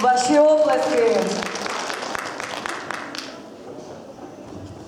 Ваші оплески.